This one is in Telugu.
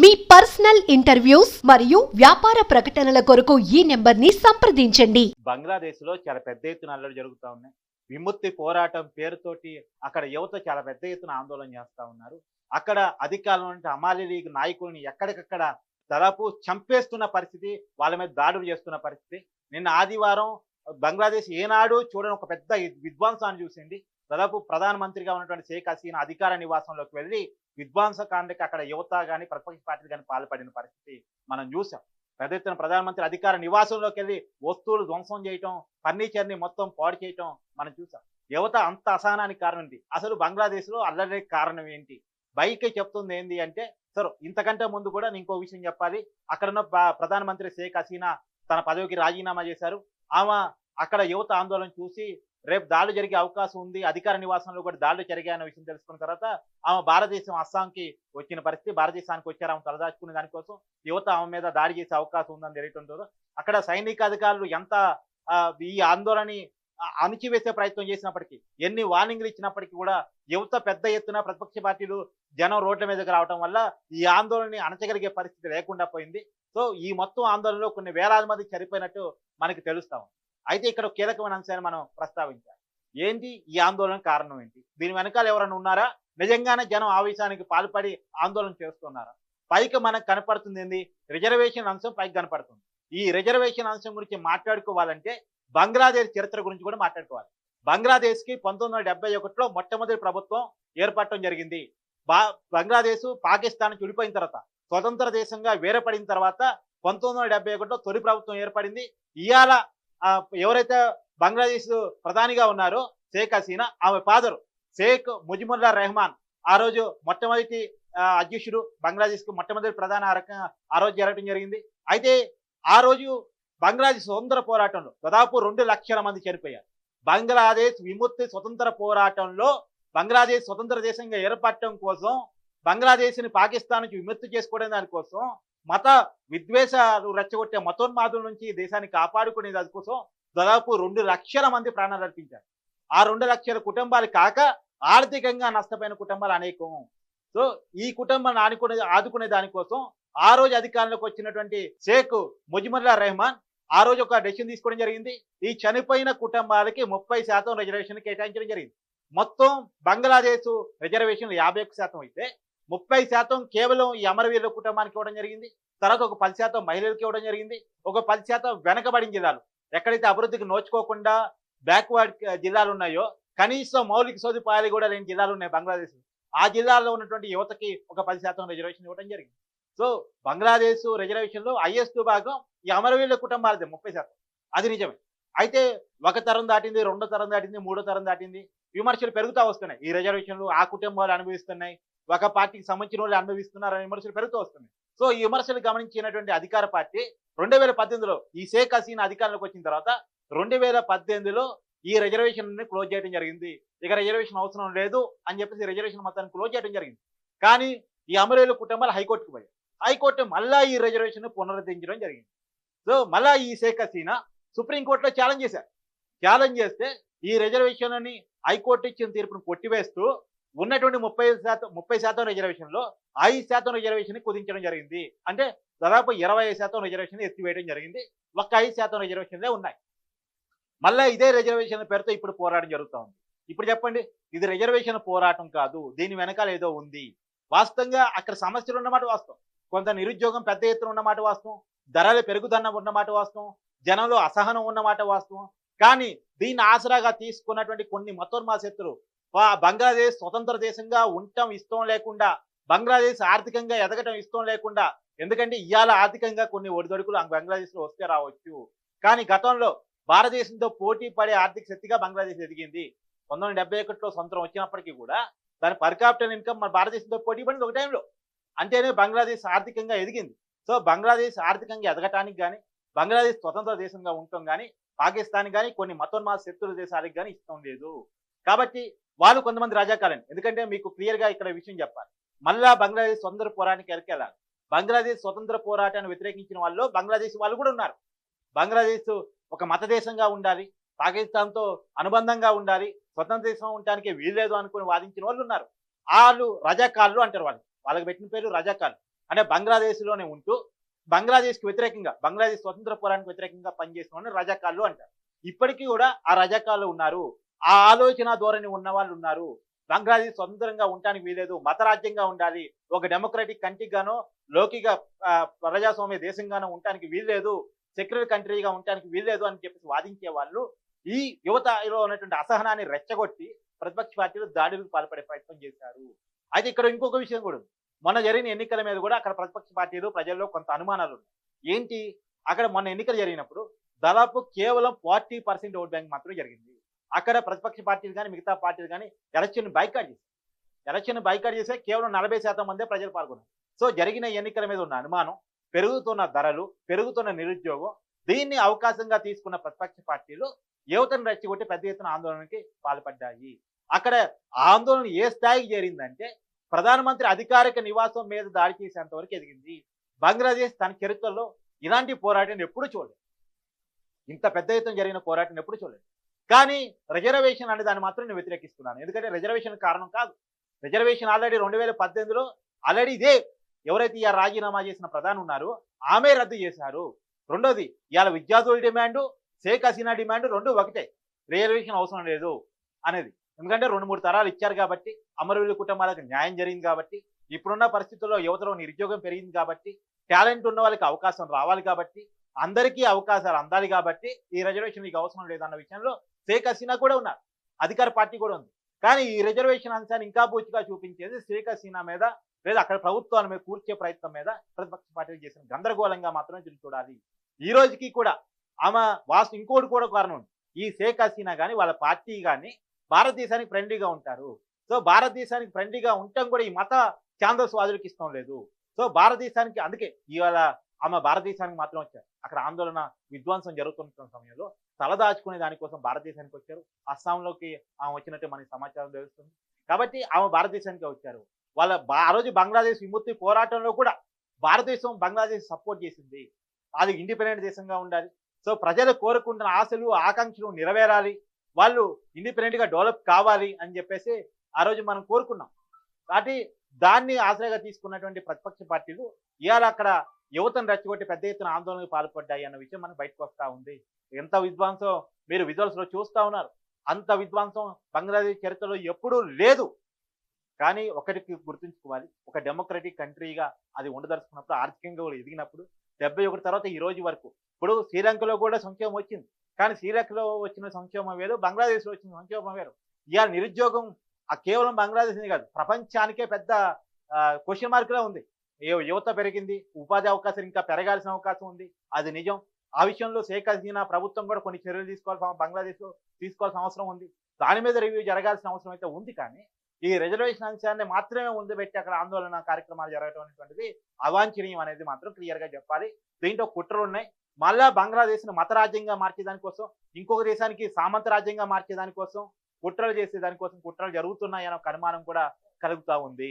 మీ పర్సనల్ ఇంటర్వ్యూస్ మరియు వ్యాపార ప్రకటనల కొరకు ఈ నెంబర్ని సంప్రదించండి. బంగ్లాదేశ్లో చాలా పెద్ద ఎత్తున అల్లరి జరుగుతూ ఉన్నాయి. విముక్తి పోరాటం పేరుతోటి అక్కడ యువత చాలా పెద్ద ఎత్తున ఆందోళన చేస్తా ఉన్నారు. అక్కడ అధికారంలో అమాలి లీగ్ నాయకుల్ని ఎక్కడికక్కడ దాదాపు చంపేస్తున్న పరిస్థితి వాళ్ళ మీద దాడులు చేస్తున్న పరిస్థితి. నిన్న ఆదివారం బంగ్లాదేశ్ ఏనాడు చూడని ఒక పెద్ద విధ్వంసాన్ని చూసింది. దాదాపు ప్రధానమంత్రిగా ఉన్నటువంటి షేక్ హసీనా అధికార నివాసంలోకి వెళ్ళి విధ్వంసకాండకి అక్కడ యువత కానీ ప్రతిపక్ష పార్టీలు కానీ పాల్పడిన పరిస్థితి మనం చూసాం. పెద్ద ఎత్తున ప్రధానమంత్రి అధికార నివాసంలోకి వెళ్ళి వస్తువులు ధ్వంసం చేయటం ఫర్నిచర్ని మొత్తం పాడు చేయటం మనం చూసాం. యువత అంత అసహనానికి కారణం ఏంటి అసలు బంగ్లాదేశ్లో అల్లరికి కారణం ఏంటి? బైకే చెప్తుంది ఏంటి అంటే సరే ఇంతకంటే ముందు కూడా నేను ఇంకో విషయం చెప్పాలి. అక్కడున్న ప్రధానమంత్రి షేక్ హసీనా తన పదవికి రాజీనామా చేశారు. ఆమె అక్కడ యువత ఆందోళన చూసి రేపు దాడులు జరిగే అవకాశం ఉంది అధికార నివాసంలో కూడా దాడులు జరిగాయన్న విషయం తెలుసుకున్న తర్వాత ఆమె భారతదేశం అస్సాంకి వచ్చిన పరిస్థితి భారతదేశానికి వచ్చారు ఆమె తలదాచుకునే దానికోసం యువత ఆమె మీద దాడి చేసే అవకాశం ఉందని తెలియటంతో అక్కడ సైనిక అధికారులు ఎంత ఈ ఆందోళనని అణిచివేసే ప్రయత్నం చేసినప్పటికీ ఎన్ని వార్నింగ్లు ఇచ్చినప్పటికీ కూడా యువత పెద్ద ఎత్తున ప్రతిపక్ష పార్టీలు జనం రోడ్ల మీదకి రావడం వల్ల ఈ ఆందోళనని అణచగలిగే పరిస్థితి లేకుండా పోయింది. సో ఈ మొత్తం ఆందోళనలో కొన్ని వేలాది మంది చనిపోయినట్టు మనకి తెలుస్తాము అయితే ఇక్కడ కీలకమైన అంశాన్ని మనం ప్రస్తావించాలి. ఏంటి ఈ ఆందోళన కారణం ఏంటి? దీని వెనకాల ఎవరైనా ఉన్నారా? నిజంగానే జనం ఆవేశానికి పాల్పడి ఆందోళన చేస్తున్నారా? పైకి మనకు కనపడుతుంది ఏంది? రిజర్వేషన్ అంశం పైకి కనపడుతుంది. ఈ రిజర్వేషన్ అంశం గురించి మాట్లాడుకోవాలంటే బంగ్లాదేశ్ చరిత్ర గురించి కూడా మాట్లాడుకోవాలి. బంగ్లాదేశ్కి పంతొమ్మిది వందల డెబ్బై ఒకటిలో మొట్టమొదటి ప్రభుత్వం ఏర్పడటం జరిగింది. బా బంగ్లాదేశ్ పాకిస్తాన్ విడిపోయిన తర్వాత స్వతంత్ర దేశంగా వేరపడిన తర్వాత పంతొమ్మిది వందల డెబ్బై ఒకటిలో తొలి ప్రభుత్వం ఏర్పడింది. ఇవాళ ఎవరైతే బంగ్లాదేశ్ ప్రధానిగా ఉన్నారో షేక్ హసీనా ఆమె ఫాదర్ షేక్ ముజిబుల్లా రెహమాన్. ఆ రోజు మొట్టమొదటి అధ్యక్షుడు బంగ్లాదేశ్కు మొట్టమొదటి ప్రధాన ఆ రోజు జరగడం జరిగింది. అయితే ఆ రోజు బంగ్లాదేశ్ స్వతంత్ర పోరాటంలో దాదాపు రెండు లక్షల మంది చనిపోయారు. బంగ్లాదేశ్ విముక్తి స్వతంత్ర పోరాటంలో బంగ్లాదేశ్ స్వతంత్ర దేశంగా ఏర్పడటం కోసం బంగ్లాదేశ్ని పాకిస్తాన్ నుంచి విముక్తి చేసుకోవడం దానికోసం మత విద్వేషాలు రెచ్చగొట్టే మతోన్మాదుల నుంచి దేశాన్ని కాపాడుకునే దానికోసం దాదాపు రెండు లక్షల మంది ప్రాణాలు అర్పించారు. ఆ రెండు లక్షల కుటుంబాలు కాక ఆర్థికంగా నష్టపోయిన కుటుంబాలు అనేకం. సో ఈ కుటుంబాన్ని ఆడుకునే ఆదుకునే దానికోసం ఆ రోజు అధికారంలోకి వచ్చినటువంటి షేక్ ముజ్మల్లా రెహమాన్ ఆ రోజు ఒక డెసిషన్ తీసుకోవడం జరిగింది. ఈ చనిపోయిన కుటుంబాలకి ముప్పై శాతం రిజర్వేషన్ కేటాయించడం జరిగింది. మొత్తం బంగ్లాదేశ్ రిజర్వేషన్లు యాభై శాతం అయితే ముప్పై శాతం కేవలం ఈ అమరవీరుల కుటుంబానికి ఇవ్వడం జరిగింది. తర్వాత ఒక పది శాతం మహిళలకు ఇవ్వడం జరిగింది. ఒక పది శాతం వెనకబడిన జిల్లాలు. ఎక్కడైతే అభివృద్ధికి నోచుకోకుండా బ్యాక్వర్డ్ జిల్లాలు ఉన్నాయో కనీసం మౌలిక సదుపాయాలు కూడా లేని జిల్లాలు ఉన్నాయి బంగ్లాదేశ్ ఆ జిల్లాల్లో ఉన్నటువంటి యువతకి ఒక పది శాతం రిజర్వేషన్ ఇవ్వడం జరిగింది. సో బంగ్లాదేశ్ రిజర్వేషన్లో హైయెస్ట్ భాగం ఈ అమరవీరుల కుటుంబాలదే ముప్పై శాతం. అది నిజమే. అయితే ఒక తరం దాటింది రెండో తరం దాటింది మూడో తరం దాటింది. విమర్శలు పెరుగుతూ వస్తున్నాయి. ఈ రిజర్వేషన్లు ఆ కుటుంబాలు అనుభవిస్తున్నాయి. ఒక పార్టీకి సంబంధించిన వాళ్ళు అనుభవిస్తున్నారు అనే విమర్శలు పెరుగుతూ వస్తున్నాయి. సో ఈ విమర్శలు గమనించినటువంటి అధికార పార్టీ రెండు వేల పద్దెనిమిదిలో ఈ షేక్ హసీనా అధికారంలోకి వచ్చిన తర్వాత రెండు వేల పద్దెనిమిదిలో ఈ రిజర్వేషన్ క్లోజ్ చేయడం జరిగింది. ఇక రిజర్వేషన్ అవసరం లేదు అని చెప్పేసి రిజర్వేషన్ మొత్తాన్ని క్లోజ్ చేయడం జరిగింది. కానీ ఈ అమరేలు కుటుంబాలు హైకోర్టుకు పోయాయి. హైకోర్టు మళ్ళా ఈ రిజర్వేషన్ పునరుద్ధరించడం జరిగింది. సో మళ్ళా ఈ షేక్ హసీనా సుప్రీంకోర్టులో ఛాలెంజ్ చేశారు. ఛాలెంజ్ చేస్తే ఈ రిజర్వేషన్ అని హైకోర్టు ఇచ్చిన తీర్పును కొట్టివేస్తూ ఉన్నటువంటి ముప్పై శాతం ముప్పై శాతం రిజర్వేషన్లో ఐదు శాతం రిజర్వేషన్ కుదించడం జరిగింది. అంటే దాదాపు ఇరవై ఐదు శాతం రిజర్వేషన్ ఎత్తివేయడం జరిగింది. ఒక్క ఐదు శాతం రిజర్వేషన్లే ఉన్నాయి. మళ్ళీ ఇదే రిజర్వేషన్ పేరుతో ఇప్పుడు పోరాటం జరుగుతూ ఉంది. ఇప్పుడు చెప్పండి ఇది రిజర్వేషన్ పోరాటం కాదు దీని వెనకాల ఏదో ఉంది. వాస్తవంగా అక్కడ సమస్యలు ఉన్నమాట వాస్తవం. కొంత నిరుద్యోగం పెద్ద ఎత్తున ఉన్నమాట వాస్తవం. ధరలు పెరుగుదన్న ఉన్నమాట వాస్తవం. జనంలో అసహనం ఉన్నమాట వాస్తవం. కానీ దీన్ని ఆసరాగా తీసుకున్నటువంటి కొన్ని మతోన్మా బంగ్లాదేశ్ స్వతంత్ర దేశంగా ఉండటం ఇష్టం లేకుండా బంగ్లాదేశ్ ఆర్థికంగా ఎదగటం ఇష్టం లేకుండా ఎందుకంటే ఇవాళ ఆర్థికంగా కొన్ని ఒడిదొడుకులు బంగ్లాదేశ్లో వస్తే రావచ్చు. కానీ గతంలో భారతదేశంతో పోటీ పడే ఆర్థిక శక్తిగా బంగ్లాదేశ్ ఎదిగింది. పంతొమ్మిది వందల డెబ్బై ఒకటిలో సొంతం వచ్చినప్పటికీ కూడా దాని పర్ క్యాపిటల్ ఇన్కమ్ మన భారతదేశంతో పోటీ పడింది ఒక టైంలో. అంటేనే బంగ్లాదేశ్ ఆర్థికంగా ఎదిగింది. సో బంగ్లాదేశ్ ఆర్థికంగా ఎదగటానికి కానీ బంగ్లాదేశ్ స్వతంత్ర దేశంగా ఉండటం కానీ పాకిస్తాన్ కానీ కొన్ని మతోన్మాద శత్రుల దేశాలకు కానీ ఇష్టం లేదు. కాబట్టి వాళ్ళు కొంతమంది రాజాకాలని. ఎందుకంటే మీకు క్లియర్గా ఇక్కడ విషయం చెప్పాలి. మళ్ళా బంగ్లాదేశ్ స్వతంత్ర పోరాటానికి ఎరకెళ్ళాలి. బంగ్లాదేశ్ స్వతంత్ర పోరాటాన్ని వ్యతిరేకించిన వాళ్ళు బంగ్లాదేశ్ వాళ్ళు కూడా ఉన్నారు. బంగ్లాదేశ్ ఒక మత దేశంగా ఉండాలి పాకిస్తాన్తో అనుబంధంగా ఉండాలి స్వతంత్ర దేశం ఉండటానికి వీల్లేదు అనుకుని వాదించిన వాళ్ళు ఉన్నారు. వాళ్ళు రజాకాళ్ళు అంటారు వాళ్ళు. వాళ్ళకి పెట్టిన పేరు రజాకాలు అంటే బంగ్లాదేశ్లోనే ఉంటూ బంగ్లాదేశ్కి వ్యతిరేకంగా బంగ్లాదేశ్ స్వతంత్ర పోరాటానికి వ్యతిరేకంగా పనిచేసిన వాళ్ళని రజాకాళ్ళు అంటారు. ఇప్పటికీ కూడా ఆ రజాకాళ్ళు ఉన్నారు. ఆ ఆలోచన ధోరణి ఉన్న వాళ్ళు ఉన్నారు. బంగ్లాదేశ్ స్వతంత్రంగా ఉండటానికి వీలేదు మతరాజ్యంగా ఉండాలి. ఒక డెమోక్రటిక్ కంట్రీగానో లోకిగా ప్రజాస్వామ్య దేశంగానో ఉండటానికి వీల్లేదు. సెక్యులర్ కంట్రీగా ఉండటానికి వీల్లేదు అని చెప్పేసి వాదించే వాళ్ళు ఈ యువతలో ఉన్నటువంటి అసహనాన్ని రెచ్చగొట్టి ప్రతిపక్ష పార్టీలు దాడులకు పాల్పడే ప్రయత్నం చేశారు. అయితే ఇక్కడ ఇంకొక విషయం కూడా మొన్న జరిగిన ఎన్నికల మీద కూడా అక్కడ ప్రతిపక్ష పార్టీలు ప్రజల్లో కొంత అనుమానాలు ఉన్నాయి. ఏంటి? అక్కడ మొన్న ఎన్నికలు జరిగినప్పుడు దాదాపు కేవలం ఫార్టీ పర్సెంట్ ఓట్ బ్యాంక్ మాత్రమే జరిగింది. అక్కడ ప్రతిపక్ష పార్టీలు కానీ మిగతా పార్టీలు కానీ ఎలక్షన్ బైకాట్ చేశారు ఎలక్షన్ బైకాట్ చేస్తే కేవలం నలభై శాతం మందే ప్రజలు పాల్గొన్నారు. సో జరిగిన ఎన్నికల మీద ఉన్న అనుమానం పెరుగుతున్న ధరలు పెరుగుతున్న నిరుద్యోగం దీన్ని అవకాశంగా తీసుకున్న ప్రతిపక్ష పార్టీలు యువతను రెచ్చగొట్టి పెద్ద ఎత్తున ఆందోళనకి పాల్పడ్డాయి. అక్కడ ఆందోళన ఏ స్థాయికి చేరిందంటే ప్రధానమంత్రి అధికారిక నివాసం మీద దాడి చేసేంత వరకు ఎదిగింది. బంగ్లాదేశ్ తన చరిత్రలో ఇలాంటి పోరాటం ఎప్పుడు చూడలేదు. ఇంత పెద్ద ఎత్తున జరిగిన పోరాటం ఎప్పుడు చూడలేదు. కానీ రిజర్వేషన్ అనే దాన్ని మాత్రం నేను వ్యతిరేకిస్తున్నాను. ఎందుకంటే రిజర్వేషన్ కారణం కాదు. రిజర్వేషన్ ఆల్రెడీ రెండు వేల పద్దెనిమిదిలో ఆల్రెడీ ఇదే ఎవరైతే ఇవాళ రాజీనామా చేసిన ప్రధాని ఉన్నారో ఆమె రద్దు చేశారు. రెండోది ఇవాళ విద్యార్థుల డిమాండ్ షేక్ హసీనా డిమాండ్ రెండు ఒకటే. రిజర్వేషన్ అవసరం లేదు అనేది. ఎందుకంటే రెండు మూడు తరాలు ఇచ్చారు కాబట్టి అమరవీరుల కుటుంబాలకు న్యాయం జరిగింది కాబట్టి ఇప్పుడున్న పరిస్థితుల్లో యువతలో నిరుద్యోగం పెరిగింది కాబట్టి టాలెంట్ ఉన్న వాళ్ళకి అవకాశం రావాలి కాబట్టి అందరికీ అవకాశాలు అందాలి కాబట్టి ఈ రిజర్వేషన్ మీకు అవసరం లేదన్న విషయంలో షేక్ హసీనా కూడా ఉన్నారు. అధికార పార్టీ కూడా ఉంది. కానీ ఈ రిజర్వేషన్ అంశాన్ని ఇంకా పూర్తిగా చూపించేది షేక్ హసీనా మీద లేదా అక్కడ ప్రభుత్వాన్ని మీద కూర్చే ప్రయత్నం మీద ప్రతిపక్ష పార్టీలు చేసిన గందరగోళంగా మాత్రమే దీన్ని చూడాలి. ఈ రోజుకి కూడా ఆమె వాసు ఇంకోటి కూడా కారణం ఉంది. ఈ షేక్ హసీనా కానీ వాళ్ళ పార్టీ కానీ భారతదేశానికి ఫ్రెండ్లీగా ఉంటారు. సో భారతదేశానికి ఫ్రెండ్లీగా ఉండటం కూడా ఈ మత ఛాందస్వాదులకు ఇష్టం లేదు. సో భారతదేశానికి అందుకే ఇవాళ ఆమె భారతదేశానికి మాత్రం వచ్చారు. అక్కడ ఆందోళన విధ్వంసం జరుగుతున్న సమయంలో తలదాచుకునే దానికోసం భారతదేశానికి వచ్చారు. అస్సాంలోకి ఆమె వచ్చినట్టు మనకి సమాచారం తెలుస్తుంది. కాబట్టి ఆమె భారతదేశానికి వచ్చారు. వాళ్ళ బా- ఆ రోజు బంగ్లాదేశ్ విముక్తి పోరాటంలో కూడా భారతదేశం బంగ్లాదేశ్ సపోర్ట్ చేసింది. అది ఇండిపెండెంట్ దేశంగా ఉండాలి. సో ప్రజలు కోరుకుంటున్న ఆశలు ఆకాంక్షలు నెరవేరాలి. వాళ్ళు ఇండిపెండెంట్గా డెవలప్ కావాలి అని చెప్పేసి ఆ రోజు మనం కోరుకున్నాం. కాబట్టి దాన్ని ఆశ్రయగా తీసుకున్నటువంటి ప్రతిపక్ష పార్టీలు ఇవాళ అక్కడ యువతను రెచ్చగొట్టి పెద్ద ఎత్తున ఆందోళనకు పాల్పడ్డాయి అన్న విషయం మనకు బయటకు వస్తూ ఉంది. ఎంత విధ్వంసం మీరు విజువల్స్లో చూస్తూ చూస్తా ఉన్నారు. అంత విధ్వంసం బంగ్లాదేశ్ చరిత్రలో ఎప్పుడూ లేదు. కానీ ఒకటికి గుర్తుంచుకోవాలి. ఒక డెమోక్రటిక్ కంట్రీగా అది ఉండదలుచుకున్నప్పుడు ఆర్థికంగా కూడా ఎదిగినప్పుడు డెబ్బై ఒకటి తర్వాత ఈ రోజు వరకు. ఇప్పుడు శ్రీలంకలో కూడా సంక్షేమం వచ్చింది. కానీ శ్రీలంకలో వచ్చిన సంక్షేమం వేరు బంగ్లాదేశ్లో వచ్చిన సంక్షేమం వేరు. ఇవాళ నిరుద్యోగం ఆ కేవలం బంగ్లాదేశ్ కాదు ప్రపంచానికే పెద్ద క్వశ్చన్ మార్క్లో ఉంది. యువత పెరిగింది ఉపాధి అవకాశాలు ఇంకా పెరగాల్సిన అవకాశం ఉంది. అది నిజం. ఆ విషయంలో షేక్ హసీనా ప్రభుత్వం కూడా కొన్ని చర్యలు తీసుకోవాల్సిన బంగ్లాదేశ్ తీసుకోవాల్సిన అవసరం ఉంది. దాని మీద రివ్యూ జరగాల్సిన అవసరం అయితే ఉంది కానీ ఈ రిజర్వేషన్ అంశాన్ని మాత్రమే ముందు పెట్టి అక్కడ ఆందోళన కార్యక్రమాలు జరగడం అనేటువంటిది అవాంఛనీయం అనేది మాత్రం క్లియర్గా చెప్పాలి. దీంట్లో కుట్రలు ఉన్నాయి. మళ్ళా బంగ్లాదేశ్ను మతరాజ్యంగా మార్చేదానికోసం ఇంకొక దేశానికి సామంత రాజ్యంగా మార్చేదానికోసం కుట్రలు చేసే దానికోసం కుట్రలు జరుగుతున్నాయనే ఒక అనుమానం కూడా కలుగుతా ఉంది.